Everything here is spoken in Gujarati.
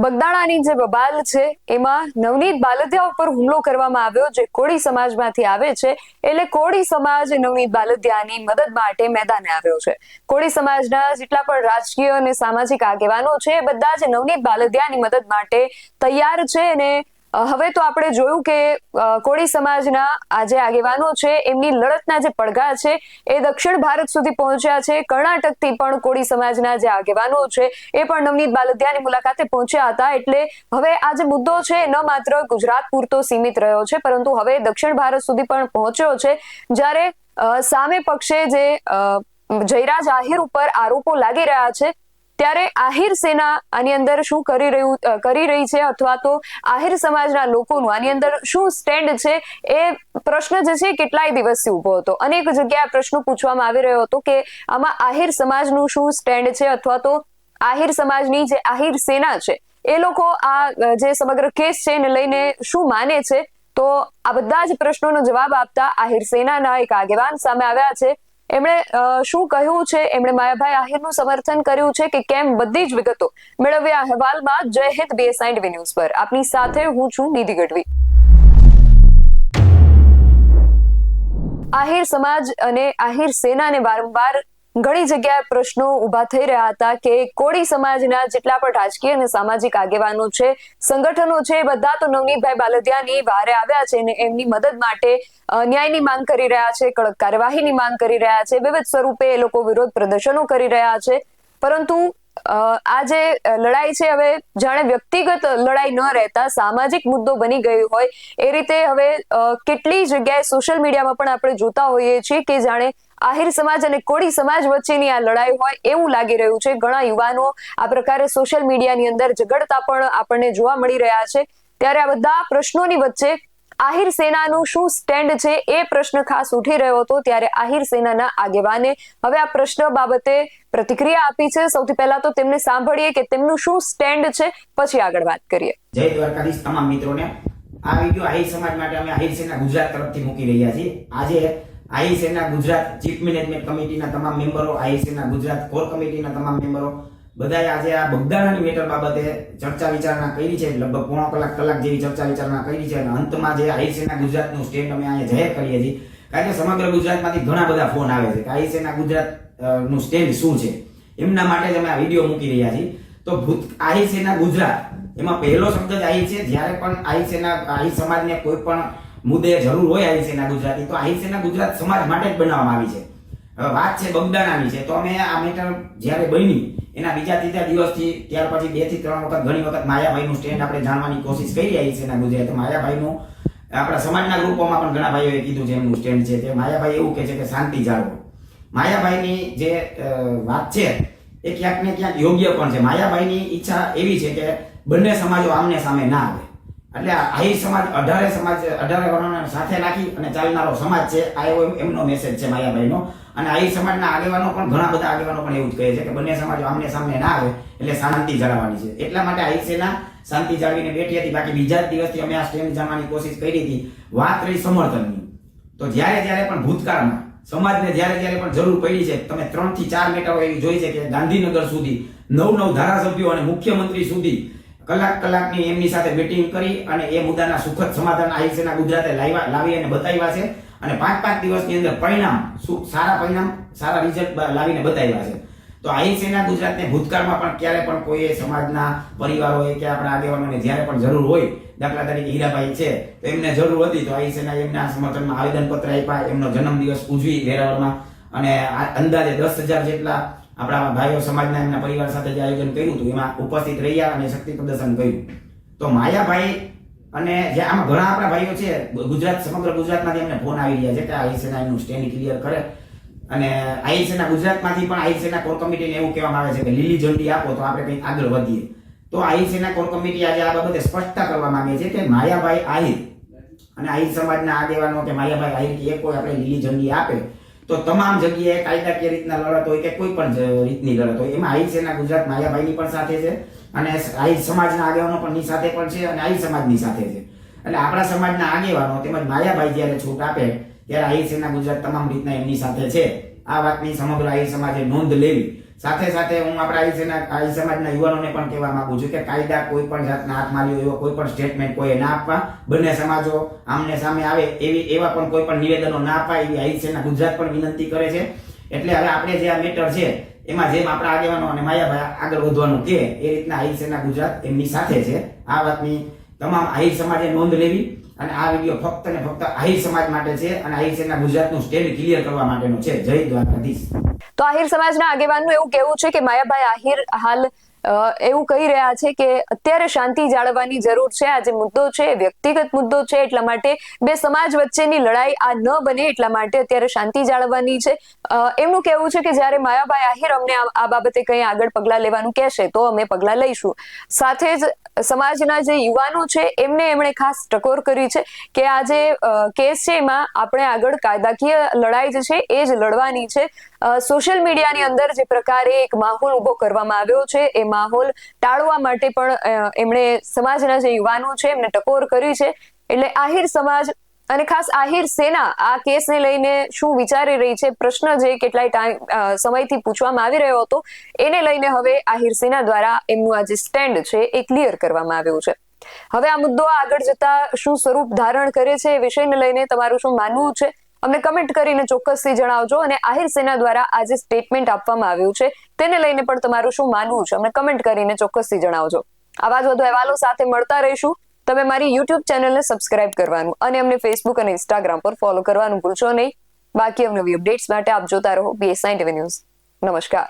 બગદાણાની જે બબાલ છે, એમાં નવનીત બાલદિયા ઉપર હુમલો કરવામાં આવ્યો, જે કોળી સમાજમાંથી આવે છે, એટલે કોળી સમાજ નવનીત બાલદિયાની મદદ માટે મેદાને આવ્યો છે. કોળી સમાજના જેટલા પણ રાજકીય અને સામાજિક આગેવાનો છે, એ બધા જ નવનીત બાલદિયાની મદદ માટે તૈયાર છે અને હવે તો આપણે જોયું કે કોળી સમાજના આ જે આગેવાનો છે, એમની લડતના જે પડઘા છે, એ દક્ષિણ ભારત સુધી પહોંચ્યા છે. કર્ણાટકથી પણ કોળી સમાજના જે આગેવાનો છે, એ પણ નવનીત બાલદિયાની મુલાકાતે પહોંચ્યા હતા. એટલે હવે આ જે મુદ્દો છે ન માત્ર ગુજરાત પૂરતો સીમિત રહ્યો છે, પરંતુ હવે દક્ષિણ ભારત સુધી પણ પહોંચ્યો છે, જ્યારે સામે પક્ષે જે જયરાજ આહિર ઉપર આરોપો લાગી રહ્યા છે ત્યારે આહિર સેના આની અંદર શું કરી રહ્યું કરી રહી છે અથવા તો આહિર સમાજના લોકોનું આની અંદર શું સ્ટેન્ડ છે એ પ્રશ્ન જે છે કેટલાય દિવસથી ઊભો હતો. અનેક જગ્યાએ પ્રશ્ન પૂછવામાં આવી રહ્યો હતો કે આમાં આહિર સમાજનું શું સ્ટેન્ડ છે અથવા તો આહિર સમાજની જે આહિર સેના છે એ લોકો આ જે સમગ્ર કેસ છે એને લઈને શું માને છે? તો આ બધા જ પ્રશ્નોનો જવાબ આપતા આહિર સેનાના એક આગેવાન સામે આવ્યા છે એમણે શું કહ્યું છે? એમણે માયાભાઈ આહિરનું સમર્થન કર્યું છે કે કેમ બધી જ વિગતો મેળવ્યા અહેવાલમાં જય હિન્દ બીએસઆઈ ટીવી ન્યૂઝ પર. આપની સાથે હું છું નિધિ ગઢવી. આહિર સમાજ અને આહિર સેનાને વારંવાર ઘણી જગ્યાએ પ્રશ્નો ઊભા થઈ રહ્યા હતા કે કોળી સમાજના જેટલા પણ રાજકીય અને સામાજિક આગેવાનો છે, સંગઠનો છે બધા તો નવનીતભાઈ બાલદિયાની વારે આવ્યા છે અને એમની મદદ માટે ન્યાયની માંગ કરી રહ્યા છે, કડક કાર્યવાહીની માંગ કરી રહ્યા છે, વિવિધ સ્વરૂપે એ લોકો વિરોધ પ્રદર્શનો કરી રહ્યા છે. પરંતુ આ જે લડાઈ છે હવે જાણે વ્યક્તિગત લડાઈ ન રહેતા સામાજિક મુદ્દો બની ગયો હોય, એ રીતે હવે કેટલી જગ્યાએ સોશિયલ મીડિયામાં પણ આપણે જોતા હોઈએ છીએ કે જાણે આહિર સમાજ અને કોળી સમાજ વચ્ચેની આ લડાઈ હોય એવું લાગી રહ્યું છે. ઘણા યુવાનો આ પ્રકારે સોશિયલ મીડિયાની અંદર ઝઘડતા પણ આપણને જોવા મળી રહ્યા છે. ત્યારે આ બધા પ્રશ્નોની વચ્ચે આહિર સેનાનું શું સ્ટેન્ડ છે એ પ્રશ્ન ખાસ ઉઠી રહ્યો હતો ત્યારે આહિર સેનાના આગેવાને હવે આ પ્રશ્ન બાબતે પ્રતિક્રિયા આપી છે. સૌથી પહેલા તો તેમને સાંભળીએ કે તેમનું શું સ્ટેન્ડ છે. પછી આગળ વાત કરીએ. જય દ્વારકાધીશ તમામ મિત્રોને. આ વીડિયો આહિર સમાજ માટે અમે આહિર સેના ગુજરાત તરફથી મૂકી રહ્યા છીએ. આજે આહિર સેના ગુજરાત ચીફ મેનેજમેન્ટ કમિટીના તમામ મેમ્બરો, આઈએસએના ગુજરાત કોર કમિટીના તમામ મેમ્બરો, બધાએ આજે આ બગદાણાની મેટર બાબતે ચર્ચા વિચારણા કરી છે, લગભગ પોણો કલાક કલાક જેવી ચર્ચા વિચારણા કરી છે અને અંતમાં જે આઈએસએના ગુજરાતનું સ્ટેન્ડ અમે અહીંયા જાહેર કરીએ છીએ કારણ કે સમગ્ર ગુજરાતમાંથી ઘણા બધા ફોન આવે છે કે આઈએસએના સેના ગુજરાતનું સ્ટેન્ડ શું છે. એમના માટે જ અમે આ વીડિયો મૂકી રહ્યા છીએ. તો ભૂત આઈએસએના ગુજરાત, એમાં પહેલો શબ્દ જ આહિર છે, જ્યારે પણ સેના આહિર સમાજને કોઈ પણ મુદ્દે જરૂર હોય આહિર સેના ગુજરાતી, તો આહિર સેના ગુજરાત સમાજ માટે જ બનાવવામાં આવી છે. હવે વાત છે બગદાણાની છે, તો અમે આ મેટર જ્યારે બની, એના બીજા ત્રીજા દિવસથી, ત્યાર પછી બેથી ત્રણ વખત, ઘણી વખત માયાભાઈનું સ્ટેન્ડ આપણે જાણવાની કોશિશ કરી આહિર સેના ગુજરાત. તો માયાભાઈનું, આપણા સમાજના ગ્રુપોમાં પણ ઘણા ભાઈઓએ કીધું છે એમનું સ્ટેન્ડ છે. તે માયાભાઈ એવું કહે છે કે શાંતિ જાળવો. માયાભાઈની જે વાત છે, એ ક્યાંક ને ક્યાંક યોગ્ય પણ છે. માયાભાઈની ઈચ્છા એવી છે કે બંને સમાજો આમને સામે ના આવે. એટલે આહી સમાજ, અઢારે સમાજ, અઢારે વર્ણોને સાથે રાખી અને ચાલનારો સમાજ છે. આ એવો એમનો મેસેજ છે માયાભાઈનો. અને આહી સમાજના આગેવાનો પણ ઘણા બધા આગેવાનો પણ એવું જ કહે છે કે બંને સમાજો આમને સામને ના આવે એટલે શાંતિ જાળવવાની છે. એટલા માટે આહી સેના શાંતિ જાળવીને બેઠી હતી. બાકી બીજા દિવસથી અમે આ સ્ટેન્ડ જાણવાની કોશિશ કરી હતી. વાત રહી સમર્થનની. તો જ્યારે જ્યારે પણ ભૂતકાળમાં સમાજને જ્યારે જ્યારે પણ જરૂર પડી છે, તમે ત્રણથી ચાર મેટરો એવી જોઈ છે કે ગાંધીનગર સુધી નવ નવ ધારાસભ્યો અને મુખ્યમંત્રી સુધી કલાક કલાકની એમની સાથે મીટિંગ કરી અને એ મુદ્દાના સુખદ સમાધાન આહિર ગુજરાતે લાવ્યા, લાવી અને બતાવ્યા છે. અને પાંચ પાંચ દિવસની અંદર પરિણામ સારા પરિણામ, સારા રિઝલ્ટ લાવીને બતાવ્યા છે. તો આહિર સેના ગુજરાતને ભૂતકાળમાં પણ ક્યારે પણ કોઈ સમાજના પરિવારોએ કે આપણા આગેવાનોને જ્યારે પણ જરૂર હોય, દાખલા તરીકે હીરાભાઈ છે, તો એમને જરૂર હતી તો આહિર સેના એમના સમર્થનમાં આવેદનપત્ર આપ્યા, એમનો જન્મદિવસ ઉજવી વેરાવળમાં. અને અંદાજે દસ હજાર જેટલા આપણા ભાઈઓ સમાજના એમના પરિવાર સાથે જે આયોજન કર્યું હતું, એમાં ઉપસ્થિત રહ્યા અને શક્તિ પ્રદર્શન કર્યું. તો માયાભાઈ અને જે આમાં ઘણા આપણા ભાઈઓ છે, ગુજરાત, સમગ્ર ગુજરાતમાંથી એમને ફોન આવી રહ્યા છે કે આઈસીના એનું સ્ટેન્ડ ક્લિયર કરે. અને આઈસીના ગુજરાતમાંથી પણ આઈસીના કોર કમિટીને એવું કહેવામાં આવે છે કે લીલી ઝંડી આપો તો આપણે કંઈક આગળ વધીએ. તો આઈસીના કોર કમિટી આજે આ બાબતે સ્પષ્ટતા કરવા માંગે છે કે માયાભાઈ આહિર અને આહિર સમાજના આગેવાનો કે માયાભાઈ આહિર કે એ કોઈ આપણે લીલી ઝંડી આપે તો તમામ જગ્યાએ કાયદાકીય રીતના લડત હોય કે કોઈ પણ રીતની લડત હોય, એમાં આહિર સેના ગુજરાત માયાભાઈની પણ સાથે છે અને આઈ સમાજના આગેવાનો પણ ની સાથે પણ છે અને આઈ સમાજની સાથે છે. એટલે આપણા સમાજના આગેવાનો તેમજ માયાભાઈ જ્યારે છૂટ આપે ત્યારે આઈ સેના ગુજરાત તમામ રીતના એમની સાથે છે. આ વાતની સમગ્ર આઈ સમાજે નોંધ લેવી. સાથે સાથે હું આપણા આઈ આઈ સમાજના યુવાનોને પણ કહેવા માંગુ છું કે કાયદા કોઈ પણ જાતના હાથ લ્યો એવો કોઈ પણ સ્ટેટમેન્ટ કોઈએ ના આપવા, બંને સમાજો આમને સામે આવે એવી એવા પણ કોઈ પણ નિવેદનો ના આપવા એવી આઈ ગુજરાત પણ વિનંતી કરે છે. એટલે હવે આપણે જે આ મેટર છે, એમાં જેમ આપણા આગેવાનો અને માયાભાઈ આગળ વધવાનું કે એ રીતના આઈ સેના ગુજરાત એમની સાથે છે. આ વાતની તમામ આહિર સમાજે નોંધ લેવી અને આ વીડિયો ફક્ત ને ફક્ત આહિર સમાજ માટે છે અને આહિર સેના ગુજરાતનું સ્ટેન્ડ ક્લિયર કરવા માટેનો છે. જય દ્વારકાધીશ. તો આહિર સમાજના આગેવાનનું એવું કહેવું છે કે માયાભાઈ આહિર હાલ એવું કહી રહ્યા છે કે અત્યારે શાંતિ જાળવવાની જરૂર છે. આ જે મુદ્દો છે એ વ્યક્તિગત મુદ્દો છે, એટલા માટે બે સમાજ વચ્ચેની લડાઈ આ ન બને એટલા માટે અત્યારે શાંતિ જાળવવાની છે. એમનું કહેવું છે કે જ્યારે માયાભાઈ આહિર અમને આ- બાબતે કંઈ આગળ પગલાં લેવાનું કહેશે, તો અમે પગલાં લઈશું. સાથે જ સમાજના જે યુવાનો છે, એમને એમણે ખાસ ટકોર કરી છે કે આ જે કેસ છે એમાં આપણે આગળ કાયદાકીય લડાઈ જે છે, એ જ લડવાની છે. સોશિયલ મીડિયાની અંદર જે પ્રકારે એક માહોલ ઊભો કરવામાં આવ્યો છે, એ માહોલ ટાળવા માટે પણ એમણે સમાજના જે યુવાનો છે, એમને ટકોર કરી છે. એટલે આહિર સમાજ અને ખાસ આહિર સેના આ કેસને લઈને શું વિચારી રહી છે? પ્રશ્ન જે કેટલાય ટાઈમ સમયથી પૂછવામાં આવી રહ્યો હતો, એને લઈને હવે આહિર સેના દ્વારા એમનું આ જે સ્ટેન્ડ છે, એ ક્લિયર કરવામાં આવ્યું છે. હવે આ મુદ્દો આગળ જતા શું સ્વરૂપ ધારણ કરે છે, એ વિષયને લઈને તમારું શું માનવું છે? અમને કમેન્ટ કરીને ચોક્કસથી જણાવજો અને આહિર સેના દ્વારા આ જે સ્ટેટમેન્ટ આપવામાં આવ્યું છે. તેને લઈને પણ તમારું શું માનવું છે? અમને કમેન્ટ કરીને ચોક્કસથી જણાવજો. આવા જ વધુ અહેવાલો સાથે મળતા રહીશું. તમે મારી યુટ્યુબ ચેનલને સબસ્ક્રાઇબ કરવાનું અને અમને ફેસબુક અને ઇન્સ્ટાગ્રામ પર ફોલો કરવાનું ભૂલશો નહીં. બાકી અવનવી અપડેટ્સ માટે આપ જોતા રહો બીએસઆઈ ટીવી ન્યૂઝ નમસ્કાર.